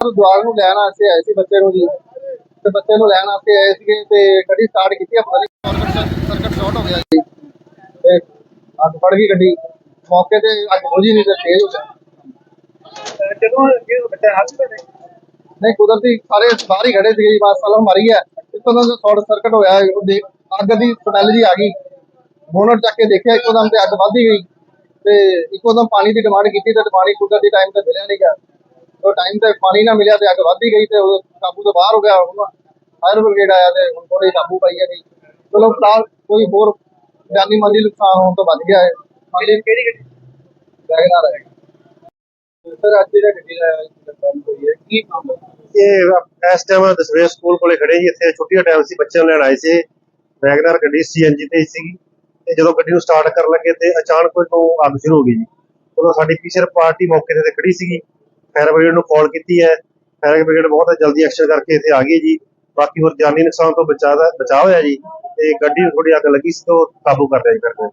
ਜਵਾਗ ਨੂੰ ਲੈਣ ਵਾਸਤੇ ਆਏ ਸੀ ਬੱਚੇ ਨੂੰ ਜੀ। ਤੇ ਬੱਚੇ ਨੂੰ ਲੈਣ ਵਾਸਤੇ ਆਏ ਸੀਗੇ ਤੇ ਗੱਡੀ ਸਟਾਰਟ ਕੀਤੀ ਆ ਪਤਾ ਨਹੀਂ ਸਰਕਟ ਸ਼ਾਰਟ ਹੋ ਗਿਆ ਜੀ। ਤੇ ਅੱਗ ਫੜ ਗਈ ਗੱਡੀ। ਮੌਕੇ ਤੇ ਅੱਗ ਬੁਝੀ ਨਹੀਂ ਤੇ ਤੇਜ਼ ਹੋ ਗਿਆ। ਜਦੋਂ ਇਹ ਬੱਚਾ ਹੱਥ ਤੇ ਨਹੀਂ ਕੁਦਰਤੀ ਸਾਰੇ ਬਾਹਰ ਹੀ ਖੜੇ ਸੀਗੇ ਜੀ ਬਸ ਸਲਮ ਮਾਰੀ ਹੈ ਇੱਕੋ ਦਮ ਸ਼ਾਰਟ ਸਰਕਟ ਹੋਇਆ ਉਹ ਦੇਖ ਅੱਗ ਦੀ ਸਮੈਲ ਜੀ ਆ ਗਈ। ਬੋਨਟ ਚੱਕ ਕੇ ਦੇਖਿਆ ਇੱਕੋ ਦਮ ਤੇ ਅੱਗ ਵੱਧ ਗਈ। ਤੇ ਇੱਕੋ ਦਮ ਪਾਣੀ ਦੀ ਡਿਮਾਂਡ ਕੀਤੀ ਤੇ ਪਾਣੀ ਕੁਦਰਤੀ ਟਾਈਮ ਤੇ ਮਿਲਿਆ ਨਹੀਂ ਗਿਆ ਉਹ ਟਾਈਮ ਤੇ ਪਾਣੀ ਨਾ ਮਿਲਿਆ ਤੇ ਅੱਗ ਵੱਧ ਹੀ ਗਈ ਤੇ ਉਹ ਕਾਬੂ ਤੋਂ ਬਾਹਰ ਹੋ ਗਿਆ ਹੁਣ ਫਾਇਰ ਬ੍ਰਿਗੇਡ ਆਇਆ ਤੇ ਹੁਣ ਥੋੜੀ ਕਾਬੂ ਪਾਈ ਹੈ ਜੀ ਚਲੋ ਫਿਲਹਾਲ ਕੋਈ ਹੋਰ ਜਾਨੀ ਮਾਲੀ ਨੁਕਸਾਨ ਹੋਣ ਤੋਂ ਬਚ ਗਿਆ ਹੈ ਮਾਲੀ ਕਿਹੜੀ ਗੱਡੀ? ਵੈਗਨਾਰ ਹੈ। ਸਰ ਅੱਜ ਜਿਹੜਾ ਗੱਡੀ ਦਾ ਕੰਮ ਹੋਈ ਹੈ ਕੀ ਕੰਮ ਹੈ? ਇਹ ਇਸ ਟਾਈਮ ਦਸਵੇਂ ਸਕੂਲ ਕੋਲੇ ਖੜੇ ਸੀ ਇੱਥੇ ਛੁੱਟੀ ਦਾ ਟਾਈਮ ਸੀ ਬੱਚਿਆਂ ਨੂੰ ਲੈਣ ਆਏ ਸੀ। ਵੈਗਨਰ ਗੱਡੀ ਸੀਐਨਜੀ ਤੇ ਸੀਗੀ ਤੇ ਜਦੋਂ ਗੱਡੀ ਨੂੰ ਸਟਾਰਟ ਕਰਨ ਲੱਗੇ ਤੇ ਅਚਾਨਕ ਕੋਈ ਤੋਂ ਅੱਗ ਸ਼ੁਰੂ ਹੋ ਗਈ ਜੀ। ਉਦੋਂ ਸਾਡੀ ਪੀਛੇ ਪਾਰਟੀ ਮੌਕੇ ਤੇ ਖੜੀ ਸੀਗੀ। ਫਾਇਰ ਬ੍ਰਿਗੇਡ ਨੂੰ ਕਾਲ ਕੀਤੀ ਹੈ। ਫਾਇਰ ਬ੍ਰਿਗੇਡ ਬਹੁਤ ਜਲਦੀ ਐਕਸ਼ਨ ਕਰਕੇ ਇੱਥੇ ਆ ਗਈ ਜੀ। ਬਾਕੀ ਹੋਰ ਜਾਨੀ ਨੁਕਸਾਨ ਤੋਂ ਬਚਾਅ ਦਾ ਬਚਾਅ ਹੋਇਆ ਜੀ। ਤੇ ਗੱਡੀ ਨੂੰ ਥੋੜੀ ਅੱਗ ਲੱਗੀ ਸੀ, ਤੋਂ ਕਾਬੂ ਕਰ ਲਿਆ ਜੀ ਫਿਰ